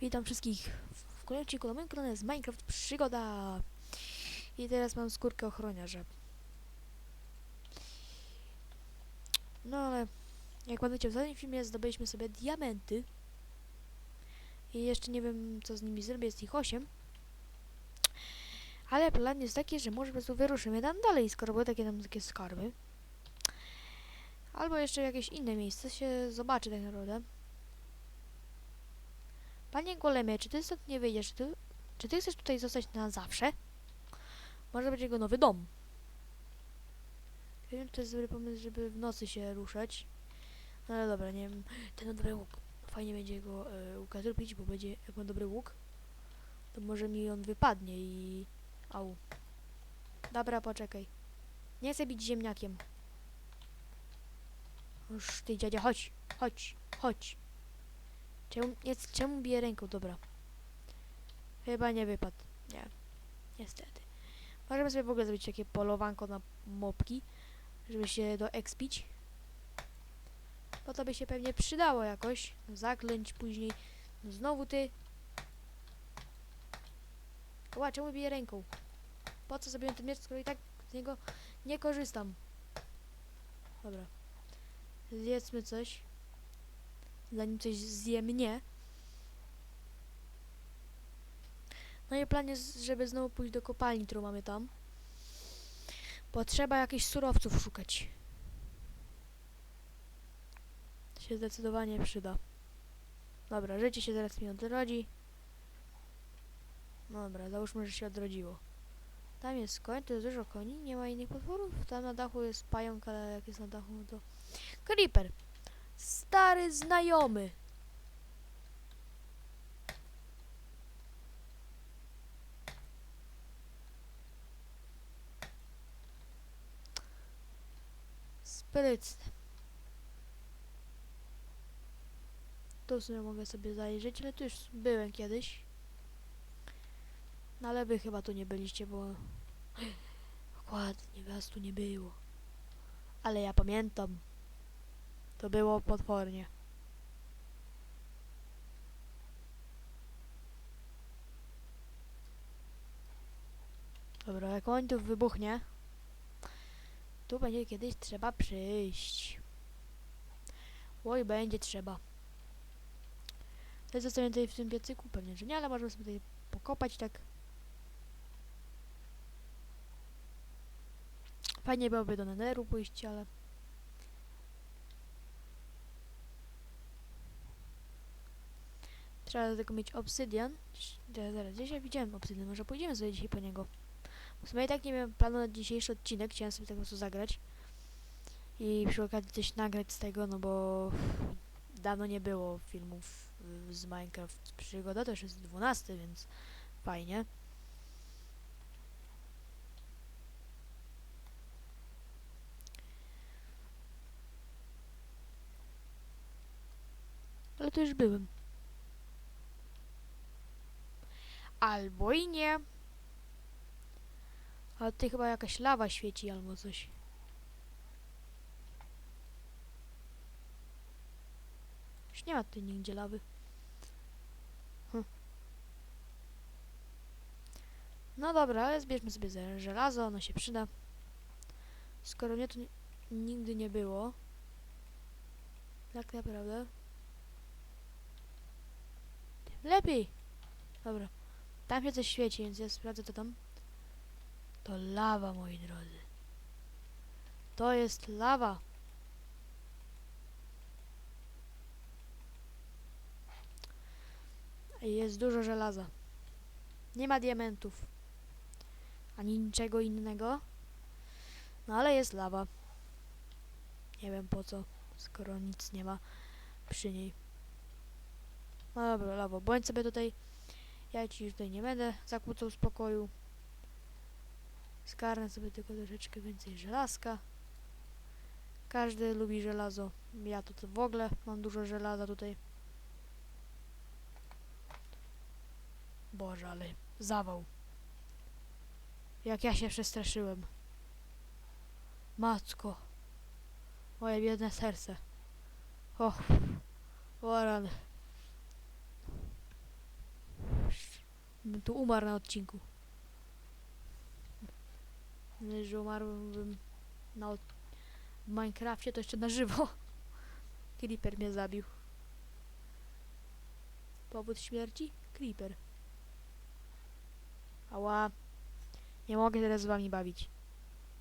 Witam wszystkich w kolejnym odcinku moim kanale z Minecraft Przygoda. I teraz mam skórkę ochroniarza. No ale jak pamiętacie w ostatnim filmie zdobyliśmy sobie diamenty. I jeszcze nie wiem co z nimi zrobię, jest ich 8. Ale plan jest taki, że może po prostu wyruszymy tam dalej, skoro były takie tam takie skarby. Albo jeszcze jakieś inne miejsce się zobaczy tak naprawdę. Panie Golemie, czy ty stąd nie wyjdziesz? Czy ty, czy ty chcesz tutaj zostać na zawsze? Może będzie jego nowy dom. Ja wiem, czy to jest dobry pomysł, żeby w nocy się ruszać. No ale dobra, nie wiem. Ten dobry łuk. Fajnie będzie go e, łuka zrobić, bo będzie, jak ma dobry łuk, to może mi on wypadnie i... Au. Dobra, poczekaj. Nie chcę być ziemniakiem. Już ty dziadzia, chodź, chodź, chodź. Czemu, nie, czemu bije ręką? Dobra. Chyba nie wypadł. Nie. Niestety. Możemy sobie w ogóle zrobić takie polowanko na mopki, żeby się doekspić. Bo to by się pewnie przydało jakoś. Zaklęć później. No znowu ty. Ła, czemu bije ręką? Po co sobie ten miecz, skoro i tak z niego nie korzystam? Dobra. Zjedzmy coś zanim coś zje mnie. No i plan jest, żeby znowu pójść do kopalni, którą mamy tam. Bo trzeba jakichś surowców szukać. Się zdecydowanie przyda. Dobra, życie się zaraz mi odrodzi. No Dobra, załóżmy, że się odrodziło. Tam jest koń, to jest dużo koni, nie ma innych potworów. Tam na dachu jest pająk, ale jak jest na dachu, to... Creeper! Stary znajomy. Sprytny. Tu sobie mogę sobie zajrzeć, ale tu już byłem kiedyś. No ale wy chyba tu nie byliście, bo... Dokładnie, was tu nie było. Ale ja pamiętam. To było potwornie. Dobra, jak on tu wybuchnie, tu będzie kiedyś trzeba przyjść. Oj, będzie trzeba. To jest zostawiam tutaj w tym piecyku? Pewnie, że nie, ale możemy sobie tutaj pokopać tak. Fajnie byłoby do netheru pójść, ale... Trzeba do tego mieć obsydian. Zaraz, zaraz, gdzieś ja widziałem obsydian, może pójdziemy sobie dzisiaj po niego. W sumie i tak nie miałem planu na dzisiejszy odcinek, chciałem sobie po prostu zagrać. I przy okazji coś nagrać z tego, no bo dawno nie było filmów y, z Minecraft Przygoda, to już jest 12, więc fajnie. Ale to już byłem. Albo i nie. A tutaj chyba jakaś lawa świeci albo coś. Już nie ma tutaj nigdzie lawy. Hm. No dobra, ale zbierzmy sobie żelazo, ono się przyda. Skoro mnie tu ni- nigdy nie było. Tak naprawdę. Lepiej. Dobra. Tam się coś świeci, więc ja sprawdzę to tam. To lawa, moi drodzy. To jest lawa. Jest dużo żelaza. Nie ma diamentów. Ani niczego innego. No ale jest lawa. Nie wiem po co, skoro nic nie ma przy niej. No dobra, lawo, bądź sobie tutaj. Ja ci już tutaj nie będę zakłócał spokoju. Skarnę sobie tylko troszeczkę więcej żelazka. Każdy lubi żelazo. Ja to, w ogóle mam dużo żelaza tutaj. Boże, ale zawał. Jak ja się przestraszyłem. Matko. Moje biedne serce. Och. O rany. Bym tu umarł na odcinku. Że umarłbym na od... w Minecrafcie, to jeszcze na żywo. Creeper mnie zabił. Powód śmierci? Creeper. Ała. Nie mogę teraz z wami bawić.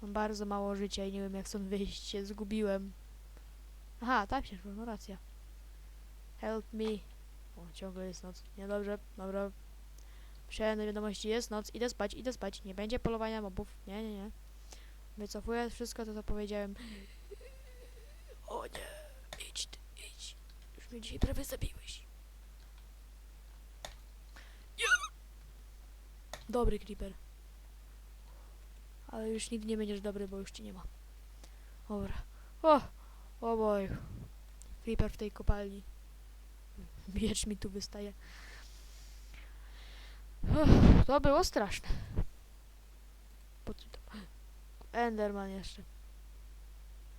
Mam bardzo mało życia i nie wiem jak stąd wyjść. Się zgubiłem. Aha, tam się szło, no racja. Help me. O, ciągle jest noc. Niedobrze, dobra. Przyjąłem do wiadomości, jest noc, idę spać, idę spać. Nie będzie polowania mobów. Nie, nie, nie. Wycofuję wszystko to, co powiedziałem. O nie, idź ty, idź. Już mnie dzisiaj prawie zabiłeś. Dobry creeper. Ale już nigdy nie będziesz dobry, bo już ci nie ma. Dobra. O! O boj. Creeper w tej kopalni. Miecz mi tu wystaje. Uff, to było straszne. Enderman jeszcze.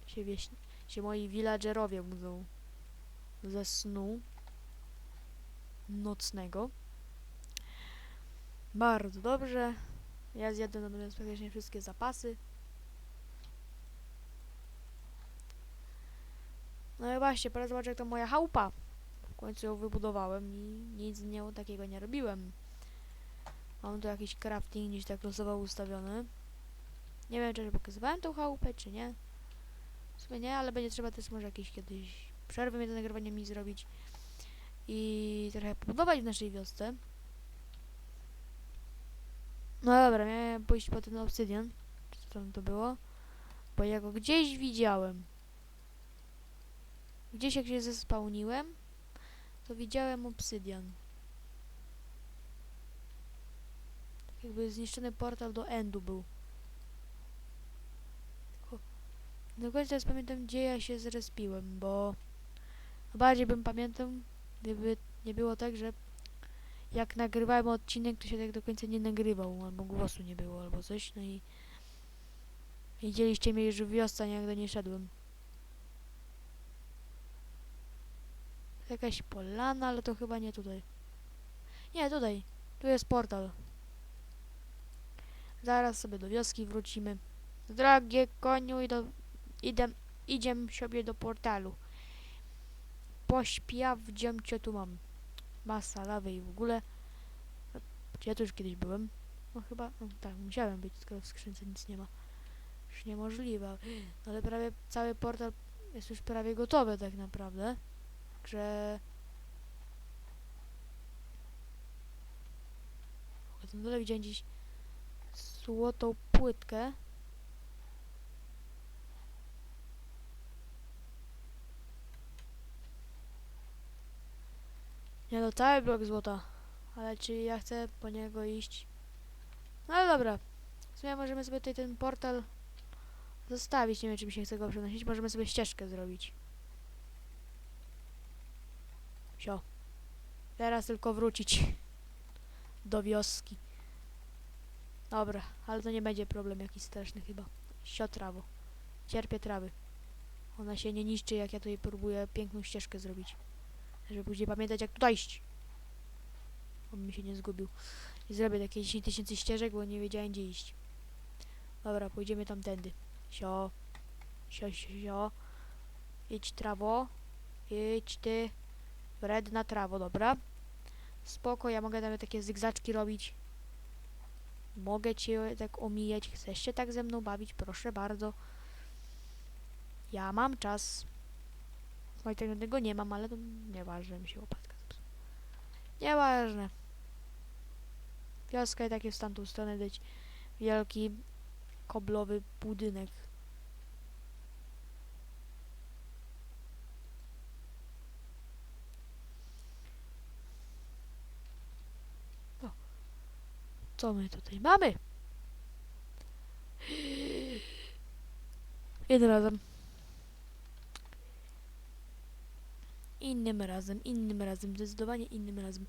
Się, wieś... się moi villagerowie budzą ze snu nocnego. Bardzo dobrze. Ja zjadłem natomiast praktycznie wszystkie zapasy. No i właśnie, pora zobaczyć jak to moja chałupa. W końcu ją wybudowałem i nic z nią takiego nie robiłem. Mam tu jakiś crafting gdzieś tak losowo ustawiony. Nie wiem, czy pokazywałem tą chałupę, czy nie. W sumie nie, ale będzie trzeba też może jakieś kiedyś przerwę między nagrywaniem mi zrobić. I trochę pobudować w naszej wiosce. No dobra, miałem pójść po ten obsydian. Czy tam to było? Bo ja go gdzieś widziałem. Gdzieś jak się zespałniłem, to widziałem obsydian. Tak jakby zniszczony portal do Endu był. Do końca teraz pamiętam, gdzie ja się zrespiłem, bo bardziej bym pamiętał, gdyby nie było tak, że jak nagrywałem odcinek, to się tak do końca nie nagrywał, albo głosu nie było, albo coś, no i widzieliście mnie już w wiosce, a nigdy nie szedłem. Jakaś polana, ale to chyba nie tutaj. Nie, tutaj. Tu jest portal. Zaraz sobie do wioski wrócimy. Drogie koniu, idę, idę, idziemy sobie do portalu. Pośpiawdziam cię tu mam. Masa lawy i w ogóle. Ja tu już kiedyś byłem? No chyba, no tak, musiałem być, skoro w skrzynce nic nie ma. Już niemożliwe. No ale prawie cały portal jest już prawie gotowy tak naprawdę. Także... Tym dole widziałem gdzieś złotą płytkę. Nie no, cały blok złota. Ale czy ja chcę po niego iść? No ale dobra. W sumie możemy sobie tutaj ten portal zostawić. Nie wiem, czy mi się chce go przenosić. Możemy sobie ścieżkę zrobić. Sio. Teraz tylko wrócić do wioski. Dobra, ale to nie będzie problem jakiś straszny chyba. Sio trawo. Cierpię trawy. Ona się nie niszczy, jak ja tutaj próbuję piękną ścieżkę zrobić. Żeby później pamiętać, jak tutaj iść. On mi się nie zgubił. I zrobię takie 10 tysięcy ścieżek, bo nie wiedziałem, gdzie iść. Dobra, pójdziemy tamtędy. Sio. Sio, sio, sio. Idź trawo. Idź ty. Wredna trawo, dobra. Spoko, ja mogę nawet takie zygzaczki robić. Mogę cię tak omijać. Chcesz się tak ze mną bawić? Proszę bardzo. Ja mam czas. I tego nie mam, ale to nieważne, mi się łopatka zepsuła. Nieważne. Wioska i takie w tamtą stronę dać wielki koblowy budynek. Co my tutaj mamy? Jeden razem. Innym razem, innym razem, zdecydowanie innym razem.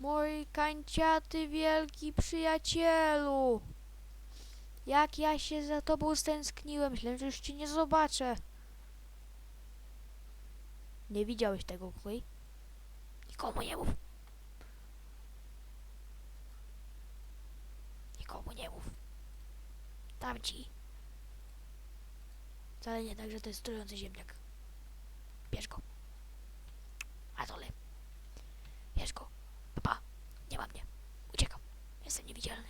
Mój kanciaty wielki przyjacielu! Jak ja się za tobą stęskniłem, myślałem, że już cię nie zobaczę. Nie widziałeś tego, Chloe? Nikomu nie mów. Mam ci. Wcale nie tak, że to jest trujący ziemniak. Bierz go. A dole. Bierz go. Papa, nie ma mnie. Uciekam. Jestem niewidzialny.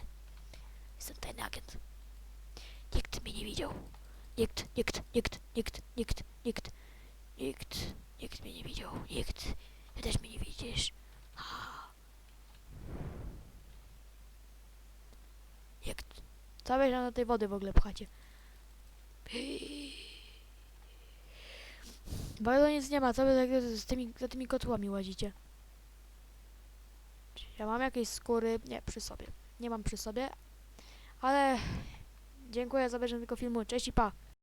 Jestem tajny agent. Nikt mnie nie widział. Nikt, nikt, nikt, nikt, nikt, nikt, nikt, nikt mnie nie widział. Nikt. Ty też mnie nie widzisz. Ah. Nikt. Co się na tej wody w ogóle pchacie? Bardzo nic nie ma, co wy tak z tymi, za tymi kotłami łazicie? Ja mam jakieś skóry? Nie, przy sobie. Nie mam przy sobie. Ale dziękuję za obejrzenie tego filmu. Cześć i pa!